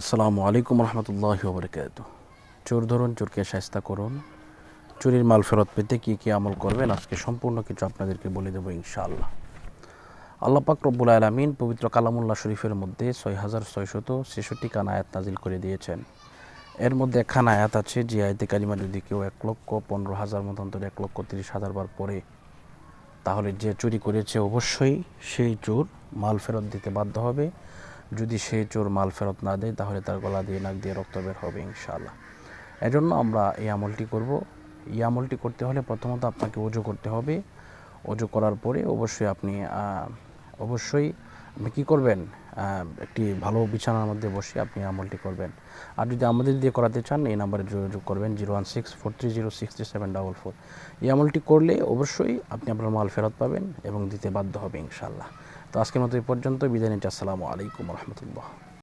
আসসালামু আলাইকুম রহমতুল্লাহ বরকাত চোর ধরুন, চোরকে শাস্তা করুন। চুরির মাল ফেরত পেতে কী কী আমল করবেন? আজকে সম্পূর্ণ কিছু আপনাদেরকে বলে দেবো ইনশাআল্লাহ। আল্লাহ পাক রব্বুল আলমিন পবিত্র কালামুল্লাহ শরীফের মধ্যে ছয় হাজার ছয়শত ছেষট্টি খান আয়াত নাজিল করে দিয়েছেন। এর মধ্যে একখান আয়াত আছে, যে আয়তে কালিমা যদি কেউ এক লক্ষ পনেরো হাজার মতান্তর এক লক্ষ তিরিশ হাজার বার পরে তাহলে যে চুরি করেছে অবশ্যই সেই চোর মাল ফেরত দিতে বাধ্য হবে। যদি সে চোর মাল ফেরত না দেয়, তাহলে তার গলা দিয়ে, নাক দিয়ে রক্ত বের হবে, ইনশাআল্লাহ। এজন্য আমরা এই আমলটি করব। এই আমলটি করতে হলে প্রথমত আপনাকে অজু করতে হবে। অজু করার পরে অবশ্যই আপনি অবশ্যই আপনি কী করবেন? একটি ভালো বিছানার মধ্যে বসে আপনি আমলটি করবেন। আর যদি আমাদের দিয়ে করাতে চান, এই নাম্বারে যোগাযোগ করবেন zero one six four three zero six three seven double four. এই আমলটি করলে অবশ্যই আপনি আপনার মাল ফেরত পাবেন এবং দিতে বাধ্য হবে ইনশাল্লাহ তো আজকের মতো এই পর্যন্ত বিদায় নিচ্ছি। আসসালামু আলাইকুম রহমতুল্লাহ।